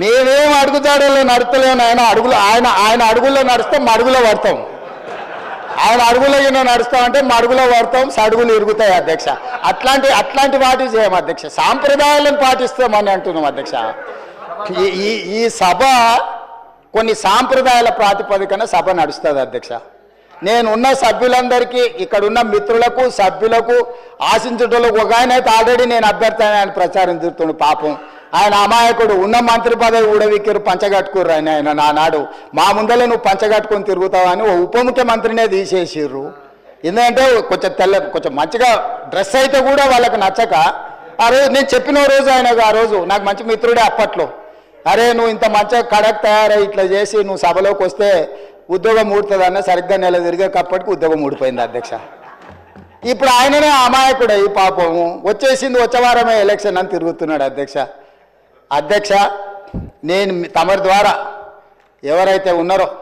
మేమేం అడుగుతాడో నడుస్తలేము ఆయన అడుగులు ఆయన ఆయన అడుగుల్లో నడుస్తాం మడుగులో పడతాం. ఆయన అడుగులో ఈయన నడుస్తామంటే మడుగులో పడతాం సడుగులు ఇరుగుతాయి అధ్యక్ష. అట్లాంటి అట్లాంటి వాటి చేయం అధ్యక్ష. సాంప్రదాయాలను పాటిస్తామని అంటున్నాం అధ్యక్ష. ఈ ఈ ఈ సభ కొన్ని సాంప్రదాయాల ప్రాతిపదికన సభ నడుస్తుంది అధ్యక్ష. నేనున్న సభ్యులందరికీ ఇక్కడ ఉన్న మిత్రులకు సభ్యులకు ఆశించడంలో ఒక ఆయన అయితే ఆల్రెడీ నేను అభ్యర్థి ఆయన ప్రచారం తిరుగుతుండు పాపం. ఆయన అమాయకుడు ఉన్న మంత్రి పదవి ఊడవిక్కిరు పంచగట్టుకుర్రు ఆయన ఆయన నానాడు. మా ముందలే నువ్వు పంచగట్టుకొని తిరుగుతావని ఓ ఉప ముఖ్యమంత్రినే తీసేసిర్రు. ఎందుకంటే కొంచెం తెల్ల కొంచెం మంచిగా డ్రెస్ అయితే కూడా వాళ్ళకి నచ్చక ఆ రోజు నేను చెప్పిన రోజు ఆయన ఆ రోజు నాకు మంచి మిత్రుడే అప్పట్లో. అరే నువ్వు ఇంత మంచిగా కడక్ తయారై ఇట్లా చేసి నువ్వు సభలోకి వస్తే ఉద్యోగం ఊడుతుందన్న సరిగ్గా నెల తిరిగేటప్పటికి ఉద్యోగం ఊడిపోయింది అధ్యక్ష. ఇప్పుడు ఆయననే అమాయకుడు ఈ పాపము. వచ్చేసింది వచ్చే వారమే ఎలక్షన్ అని తిరుగుతున్నాడు అధ్యక్ష. అధ్యక్ష నేను తమరి ద్వారా ఎవరైతే ఉన్నారో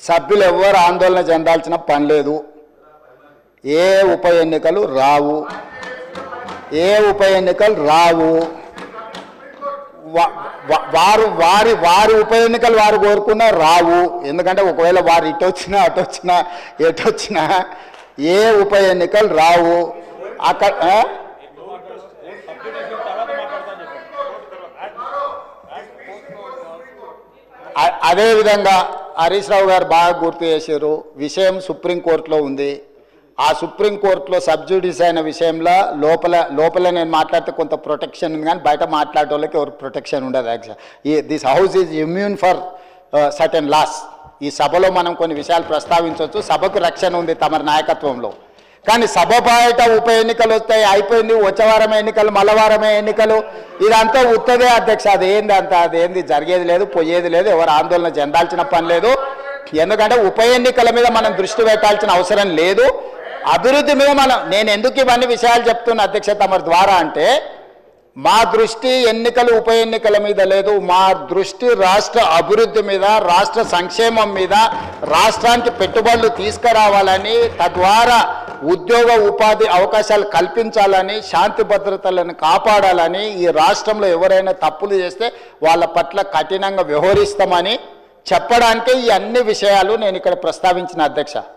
సభ్యులు ఎవరు ఆందోళన చెందాల్సిన పని లేదు. ఏ ఉప ఎన్నికలు రావు. ఏ ఉప ఎన్నికలు రావు. వారు వారి వారి ఉప ఎన్నికలు వారు కోరుకున్నా రావు. ఎందుకంటే ఒకవేళ వారు ఇటు వచ్చినా అటు వచ్చినా ఎటు వచ్చినా ఏ ఉప ఎన్నికలు రావు. అక్కడ ఆ? అ- అదేవిధంగా హరీష్ రావు గారు బాగా గుర్తు చేశారు. విషయం సుప్రీంకోర్టులో ఉంది. ఆ సుప్రీంకోర్టులో సబ్జ్యూడీస్ అయిన విషయంలో లోపల లోపల నేను మాట్లాడితే కొంత ప్రొటెక్షన్ ఉంది కానీ బయట మాట్లాడే వాళ్ళకి ఎవరు ప్రొటెక్షన్ ఉండదు యాక్చువల్ ఈ this house is immune for certain laws. ఈ సభలో మనం కొన్ని విషయాలు ప్రస్తావించవచ్చు. సభకు రక్షణ ఉంది తమ నాయకత్వంలో. కానీ సభ బయట ఉప ఎన్నికలు వస్తాయి అయిపోయింది వచ్చేవారమే ఎన్నికలు మలవారమే ఎన్నికలు. ఇదంతా ఉత్తదే అధ్యక్ష అది ఏంది అంత అది ఏంది జరిగేది లేదు పోయేది లేదు ఎవరు ఆందోళన చెందాల్సిన పని లేదు. ఎందుకంటే ఉప ఎన్నికల మీద మనం దృష్టి పెట్టాల్సిన అవసరం లేదు. అభివృద్ధి మీద మనం నేను ఎందుకు ఇవన్నీ విషయాలు చెప్తున్నా అధ్యక్ష తమరి ద్వారా అంటే మా దృష్టి ఎన్నికలు ఉప ఎన్నికల మీద లేదు. మా దృష్టి రాష్ట్ర అభివృద్ధి మీద రాష్ట్ర సంక్షేమం మీద రాష్ట్రానికి పెట్టుబడులు తీసుకురావాలని తద్వారా ఉద్యోగ ఉపాధి అవకాశాలు కల్పించాలని శాంతి భద్రతలను కాపాడాలని ఈ రాష్ట్రంలో ఎవరైనా తప్పులు చేస్తే వాళ్ళ పట్ల కఠినంగా వ్యవహరిస్తామని చెప్పడానికే ఈ అన్ని విషయాలు నేను ఇక్కడ ప్రస్తావించిన అధ్యక్ష.